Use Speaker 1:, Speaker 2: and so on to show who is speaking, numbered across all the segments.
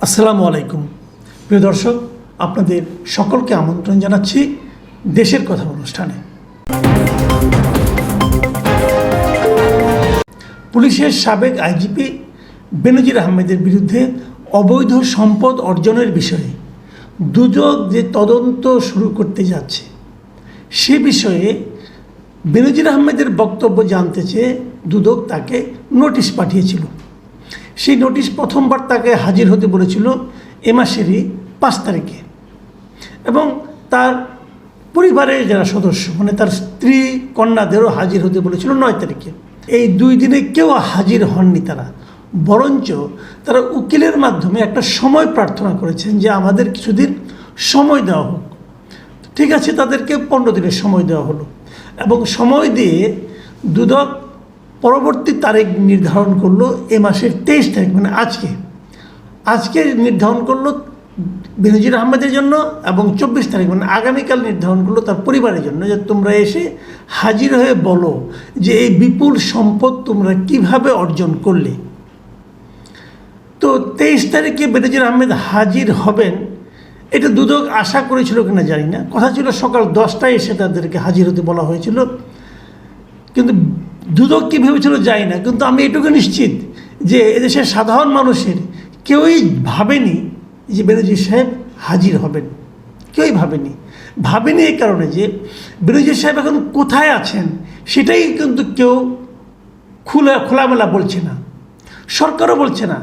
Speaker 1: আসসালামু আলাইকুম। প্রিয় দর্শক, আপনাদের সকলকে আমন্ত্রণ জানাচ্ছি দেশের কথা অনুষ্ঠানে। পুলিশের সাবেক আইজিপি বেনজির আহমেদের বিরুদ্ধে অবৈধ সম্পদ অর্জনের বিষয়ে দুদক যে তদন্ত শুরু করতে যাচ্ছে, সে বিষয়ে বেনজির আহমেদের বক্তব্য জানতে চেয়ে দুদক তাকে নোটিশ পাঠিয়েছিল। সেই নোটিশ প্রথমবার তাকে হাজির হতে বলেছিল এ মাসেরই পাঁচ তারিখে। এবং তার পরিবারের যারা সদস্য মানে তার স্ত্রী, কন্যাদেরও হাজির হতে বলেছিল নয় তারিখে। এই দুই দিনে কেউ হাজির হননি তারা। বরঞ্চ তারা উকিলের মাধ্যমে একটা সময় প্রার্থনা করেছেন যে আমাদের কিছুদিন সময় দেওয়া হোক। ঠিক আছে, তাদেরকে পনেরো দিনের সময় দেওয়া হলো। এবং সময় দিয়ে দুদক পরবর্তী তারিখ নির্ধারণ করল এ মাসের তেইশ তারিখ মানে আজকে। আজকে নির্ধারণ করল বেনজির আহমেদের জন্য এবং চব্বিশ তারিখ মানে আগামীকাল নির্ধারণ করল তার পরিবারের জন্য, যে তোমরা এসে হাজির হয়ে বলো যে এই বিপুল সম্পদ তোমরা কীভাবে অর্জন করলে। তো তেইশ তারিখে বেনজির আহমেদ হাজির হবেন, এটা দুদক আশা করেছিল কিনা জানি না। কথা ছিল সকাল দশটায় এসে তাদেরকে হাজির হতে বলা হয়েছিল। কিন্তু দুদক কী ভেবেছিল যাই না, কিন্তু আমি এটুকু নিশ্চিত যে এদেশের সাধারণ মানুষের কেউই ভাবেনি যে বেনজির সাহেব হাজির হবেন। কেউই ভাবেনি। ভাবেনি এই কারণে যে বেনজির সাহেব এখন কোথায় আছেন সেটাই কিন্তু কেউ খোলা, খোলামেলা বলছে না। সরকারও বলছে না।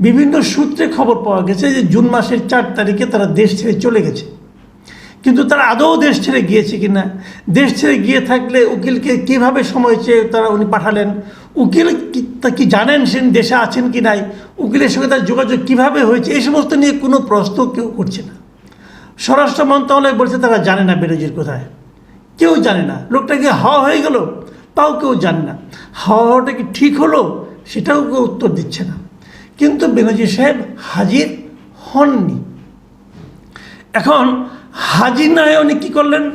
Speaker 1: বিভিন্ন সূত্রে খবর পাওয়া গেছে যে জুন মাসের চার তারিখে তারা দেশ ছেড়ে চলে গেছে। কিন্তু তারা আদৌ দেশ ছেড়ে গিয়েছে কি না দেশ ছেড়ে গিয়ে থাকলে উকিলকে কীভাবে সময় চেয়ে তারা উনি পাঠালেন? উকিল তা কি জানেন সে দেশে আছেন কি নাই? উকিলের সঙ্গে তার যোগাযোগ কীভাবে হয়েছে? এই সমস্ত নিয়ে কোনো প্রশ্ন কেউ করছে না। স্বরাষ্ট্র মন্ত্রণালয় বলছে তারা জানে না বেরোজির কোথায়। কেউ জানে না। লোকটা কি হাওয়া হয়ে গেল? তাও কেউ জানে না। হাওয়া হওয়াটা কি ঠিক হলো? সেটাও কেউ উত্তর দিচ্ছে না। কিন্তু বেনজির সাহেব হাজির হননি। এখন হাজির না হয়ে উনি কী করলেন?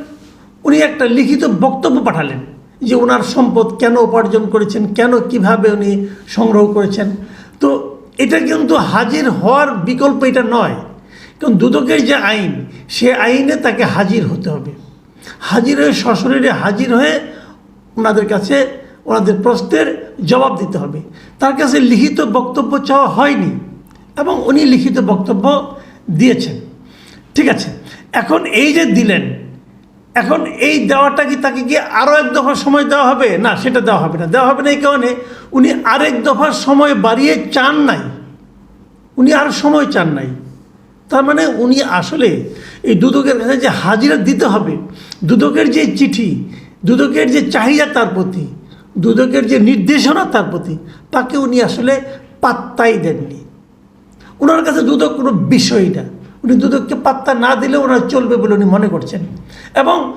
Speaker 1: উনি একটা লিখিত বক্তব্য পাঠালেন যে ওনার সম্পদ কেন উপার্জন করেছেন, কেন কীভাবে উনি সংগ্রহ করেছেন। তো এটা কিন্তু হাজির হওয়ার বিকল্প এটা নয়। কারণ দুদকের যে আইন, সে আইনে তাকে হাজির হতে হবে। হাজির হয়ে সশরীরে হাজির হয়ে ওনাদের কাছে ওনাদের প্রশ্নের জবাব দিতে হবে। তার কাছে লিখিত বক্তব্য চাওয়া হয়নি এবং উনি লিখিত বক্তব্য দিয়েছেন। ঠিক আছে এখন এই যে দিলেন, এখন এই দেওয়াটা কি তাকে কি আরও এক দফা সময় দেওয়া হবে? না, সেটা দেওয়া হবে না। দেওয়া হবে না এই কারণে উনি আরেক দফার সময় বাড়িয়ে চান নাই। উনি আর সময় চান নাই। তার মানে উনি আসলে এই দুদকের কাছে যে হাজিরা দিতে হবে, দুদকের যে চিঠি, দুদকের যে চাহিদা তার প্রতি, দুদকের যে নির্দেশনা তার প্রতি, তাকে উনি আসলে পাত্তাই দেননি। ওনার কাছে দুদক কোনো বিষয় না। উনি দুদককে পাত্তা না দিলে ওনার চলবে বলে উনি মনে করছেন। এবং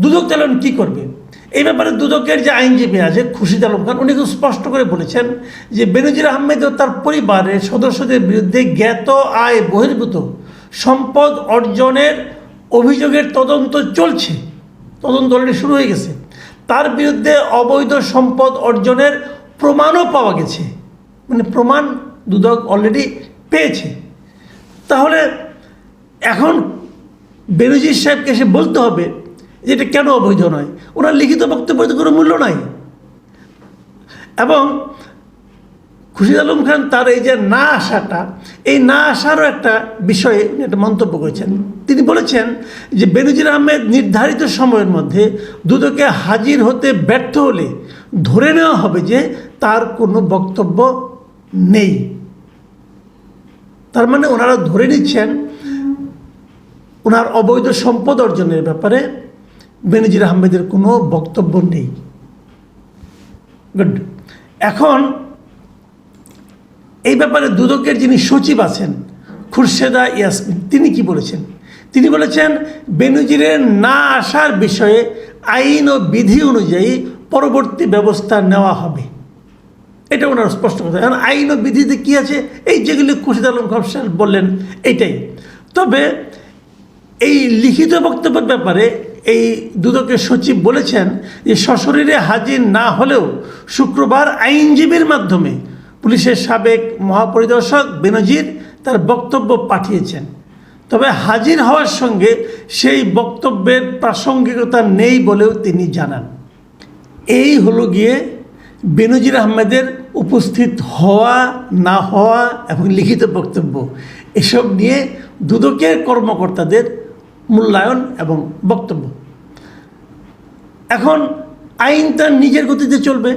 Speaker 1: দুদক উনি কী করবে? এই ব্যাপারে দুদকের যে আইনজীবী আছে খুশিদ আলম খান, উনি খুব স্পষ্ট করে বলেছেন যে বেনজির আহমেদ ও তার পরিবারের সদস্যদের বিরুদ্ধে জ্ঞাত, আয়, বহির্ভূত সম্পদ অর্জনের অভিযোগের তদন্ত চলছে। তদন্ত অলরেডি শুরু হয়ে গেছে। তার বিরুদ্ধে অবৈধ সম্পদ অর্জনের প্রমাণও পাওয়া গেছে। মানে প্রমাণ দুদক অলরেডি পেয়েছে। তাহলে এখন বেনজির সাহেবকে এসে বলতে হবে যে এটা কেন অবৈধ নয়? ওনার লিখিত বক্তব্যের তো কোনো মূল্য নাই। এবং খুশিদ আলম খান তার এই যে না আসাটা, এই না আসারও একটা বিষয়ে উনি একটা মন্তব্য করেছেন। তিনি বলেছেন যে বেনজির আহমেদ নির্ধারিত সময়ের মধ্যে দুদকে হাজির হতে ব্যর্থ হলে ধরে নেওয়া হবে যে তার কোনো বক্তব্য নেই। তার মানে ওনারা ধরে নিচ্ছেন ওনার অবৈধ সম্পদ অর্জনের ব্যাপারে বেনজির আহমেদের কোনো বক্তব্য নেই। গুড এখন এই ব্যাপারে দুদকের যিনি সচিব আছেন, খুরশেদা ইয়াসমিন, তিনি কি বলেছেন? তিনি বলেছেন বেনজিরের না আসার বিষয়ে আইন ও বিধি অনুযায়ী পরবর্তী ব্যবস্থা নেওয়া হবে। এটা ওনার স্পষ্ট কথা। কারণ আইন ও বিধিতে কী আছে? এই যেগুলি খুশিদ আলম খান বললেন এটাই তবে এই লিখিত বক্তব্যের ব্যাপারে এই দুদকের সচিব বলেছেন যে সশরীরে হাজির না হলেও শুক্রবার আইনজীবীর মাধ্যমে পুলিশের সাবেক মহাপরিদর্শক বেনজির তার বক্তব্য পাঠিয়েছেন। তবে হাজির হওয়ার সঙ্গে সেই বক্তব্যের প্রাসঙ্গিকতা নেই বলেও তিনি জানান। এই হলো গিয়ে বেনজির আহমেদের উপস্থিত হওয়া, না হওয়া এবং লিখিত বক্তব্য। এসব নিয়ে দুদকের কর্মকর্তাদের মূল্যায়ন এবং বক্তব্য। এখন আইন তার নিজের গতিতে চলবে,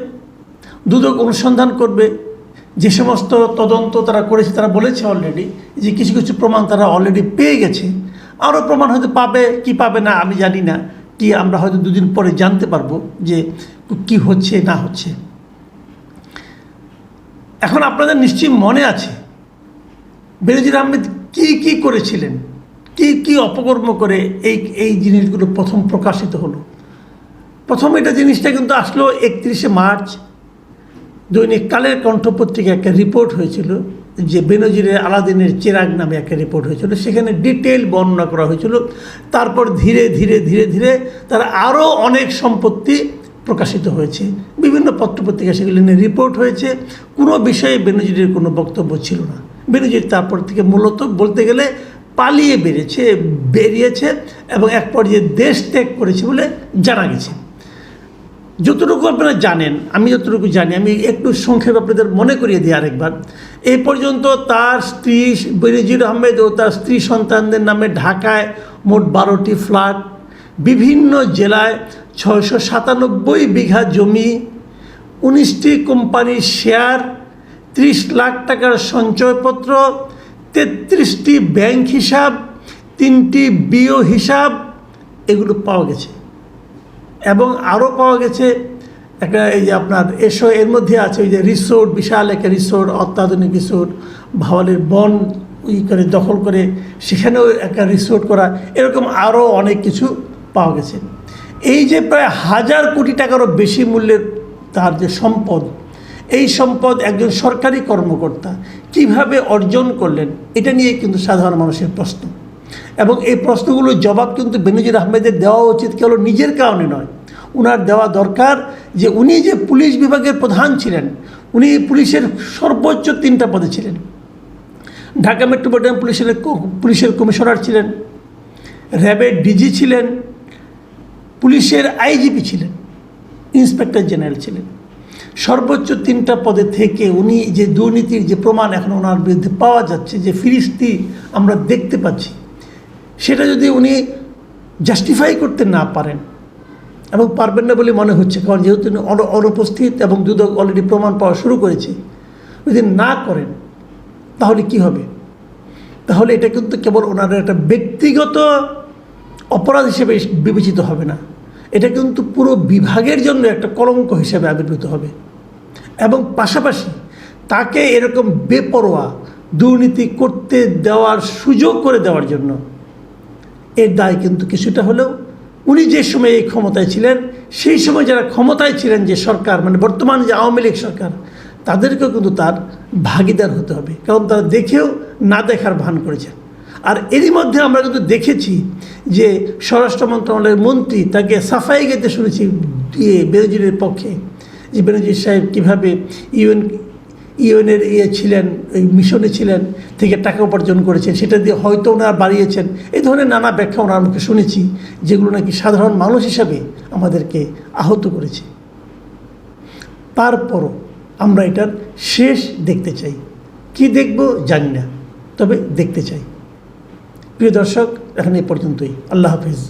Speaker 1: দুদক অনুসন্ধান করবে, যে সমস্ত তদন্ত তারা করেছে তারা বলেছে অলরেডি যে কিছু কিছু প্রমাণ তারা অলরেডি পেয়ে গেছে। আরও প্রমাণ হয়তো পাবে, কি পাবে না আমি জানি না, কি আমরা হয়তো দুদিন পরে জানতে পারব যে কি হচ্ছে, না হচ্ছে। এখন আপনাদের নিশ্চয়ই মনে আছে, বেনজির আহমেদ কি কি করেছিলেন? কি কি অপকর্ম করে এই এই জিনিসগুলো প্রথম প্রকাশিত হলো? প্রথম এটা জিনিসটা কিন্তু আসলো একত্রিশে মার্চ। দৈনিক কালের কণ্ঠ পত্রিকায় একটা রিপোর্ট হয়েছিল যে বেনজিরের আলাদিনের চেরাগ নামে একটা রিপোর্ট হয়েছিল। সেখানে ডিটেল বর্ণনা করা হয়েছিল। তারপর ধীরে ধীরে ধীরে ধীরে তার আরও অনেক সম্পত্তি প্রকাশিত হয়েছে। বিভিন্ন পত্রপত্রিকা সেগুলি নিয়ে রিপোর্ট হয়েছে। কোনো বিষয়ে বেনজিরের কোনো বক্তব্য ছিল না। বেনজির তারপর থেকে মূলত বলতে গেলে পালিয়ে বেরিয়েছে বেরিয়েছে এবং এক পর্যায়ে দেশ ত্যাগ করেছে বলে জানা গেছে। যতটুকু আপনারা জানেন, আমি যতটুকু জানি, আমি একটু সংক্ষেপে আপনাদের মনে করিয়ে দিই আরেকবার। এই পর্যন্ত তার স্ত্রী বেনজির আহমেদ ও তার স্ত্রী সন্তানদের নামে ঢাকায় মোট বারোটি ফ্ল্যাট, বিভিন্ন জেলায় ছয়শো সাতানব্বই বিঘা জমি, উনিশটি কোম্পানির শেয়ার, ত্রিশ লাখ টাকার সঞ্চয়পত্র তেত্রিশটি ব্যাংক হিসাব, তিনটি বিও হিসাব, এগুলো পাওয়া গেছে। এবং আরও পাওয়া গেছে একটা এই যে আপনার এসো, এর মধ্যে আছে ওই যে রিসোর্ট, বিশাল একটা রিসোর্ট, অত্যাধুনিক রিসোর্ট, ভাওয়ালের বন ই করে দখল করে সেখানেও একটা রিসোর্ট করা, এরকম আরও অনেক কিছু পাওয়া গেছে। এই যে প্রায় হাজার কোটি টাকারও বেশি মূল্যের তার যে সম্পদ এই সম্পদ একজন সরকারি কর্মকর্তা কীভাবে অর্জন করলেন, এটা নিয়ে কিন্তু সাধারণ মানুষের প্রশ্ন। এবং এই প্রশ্নগুলোর জবাব কিন্তু বেনজির আহমেদের দেওয়া উচিত কেবল নিজের কারণে নয়। উনার দেওয়া দরকার যে উনি যে পুলিশ বিভাগের প্রধান ছিলেন, উনি পুলিশের সর্বোচ্চ তিনটা পদে ছিলেন। ঢাকা মেট্রোপলিটন পুলিশের পুলিশের কমিশনার ছিলেন, র্যাবের ডিজি ছিলেন, পুলিশের আইজিপি ছিলেন, ইন্সপেক্টর জেনারেল ছিলেন। সর্বোচ্চ তিনটা পদে থেকে উনি যে দুর্নীতির যে প্রমাণ এখন ওনার বিরুদ্ধে পাওয়া যাচ্ছে, যে ফিরিস্তি আমরা দেখতে পাচ্ছি, সেটা যদি উনি জাস্টিফাই করতে না পারেন এবং পারবেন না বলে মনে হচ্ছে, কারণ যেহেতু অন- অনুপস্থিত এবং দুদক অলরেডি প্রমাণ পাওয়া শুরু করেছে, যদি না করেন, তাহলে কি হবে? তাহলে এটা কিন্তু কেবল ওনার একটা ব্যক্তিগত অপরাধ হিসেবে বিবেচিত হবে না। এটা কিন্তু পুরো বিভাগের জন্য একটা কলঙ্ক হিসেবে আবির্ভূত হবে। এবং পাশাপাশি তাকে এরকম বেপরোয়া দুর্নীতি করতে দেওয়ার সুযোগ করে দেওয়ার জন্য এর দায় কিন্তু কিছুটা হলেও উনি যে সময় এই ক্ষমতায় ছিলেন, সেই সময় যারা ক্ষমতায় ছিলেন যে সরকার মানে বর্তমান যে আওয়ামী লীগ সরকার, তাদেরকেও কিন্তু তার ভাগিদার হতে হবে। কারণ তারা দেখেও না দেখার ভান করেছেন। আর এরই মধ্যে আমরা কিন্তু দেখেছি যে স্বরাষ্ট্র মন্ত্রণালয়ের মন্ত্রী তাকে সাফাই গেতে শুনেছি দিয়ে বেনজিরের পক্ষে। বেনজির সাহেব কীভাবে ইউএন, ইউএনের ইয়ে ছিলেন, এই মিশনে ছিলেন, থেকে টাকা উপার্জন করেছেন, সেটা দিয়ে হয়তো ওনারা বাড়িয়েছেন। এই ধরনের নানা ব্যাখ্যা ওনার মুখে শুনেছি, যেগুলো নাকি সাধারণ মানুষ হিসাবে আমাদেরকে আহত করেছে। তারপরও আমরা এটার শেষ দেখতে চাই। কি দেখব জানি না, তবে দেখতে চাই। প্রিয় দর্শক, এখন এই পর্যন্তই। আল্লাহ হাফিজ।